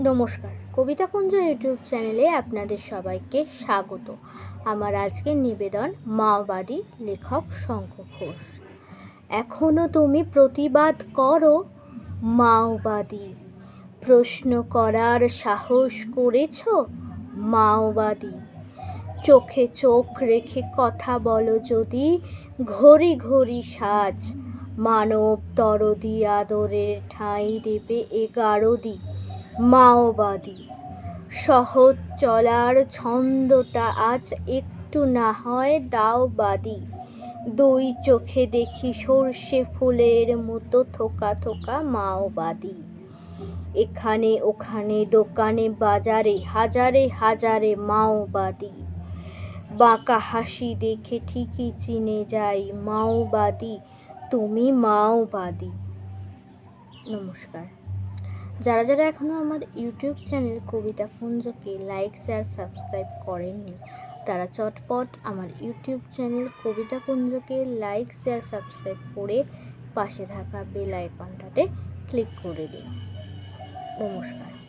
নমস্কার। কবিতা কুঞ্জ ইউটিউব চ্যানেলে আপনাদের সবাইকে স্বাগত। আমার আজকের নিবেদন মাওবাদী লেখক শঙ্খ ঘোষ। এখনও তুমি প্রতিবাদ করো মাওবাদী। প্রশ্ন করার সাহস করেছ মাওবাদী। চোখে চোখ রেখে কথা বলো যদি, ঘড়ি ঘড়ি সাজ। মানব দরদি আদরের ঠাঁই দেবে এগারোদি মাওবাদী। সহজ চলার ছন্দটা আজ একটু না হয় দাওবাদী। দুই চোখে দেখি সর্ষে ফুলের মতো থোকা থোকা মাওবাদী। এখানে ওখানে দোকানে বাজারে হাজারে হাজারে মাওবাদী। বাঁকা হাসি দেখে ঠিকই চিনে যাই মাওবাদী। তুমি মাওবাদী। নমস্কার। যারা যারা এখনও আমার ইউটিউব চ্যানেল কবিতা কুঞ্জকে লাইক শেয়ার সাবস্ক্রাইব করেননি, তারা চটপট আমার ইউটিউব চ্যানেল কবিতা কুঞ্জকে লাইক শেয়ার সাবস্ক্রাইব করে পাশে থাকা বেল আইকনটাতে ক্লিক করে দিন। নমস্কার।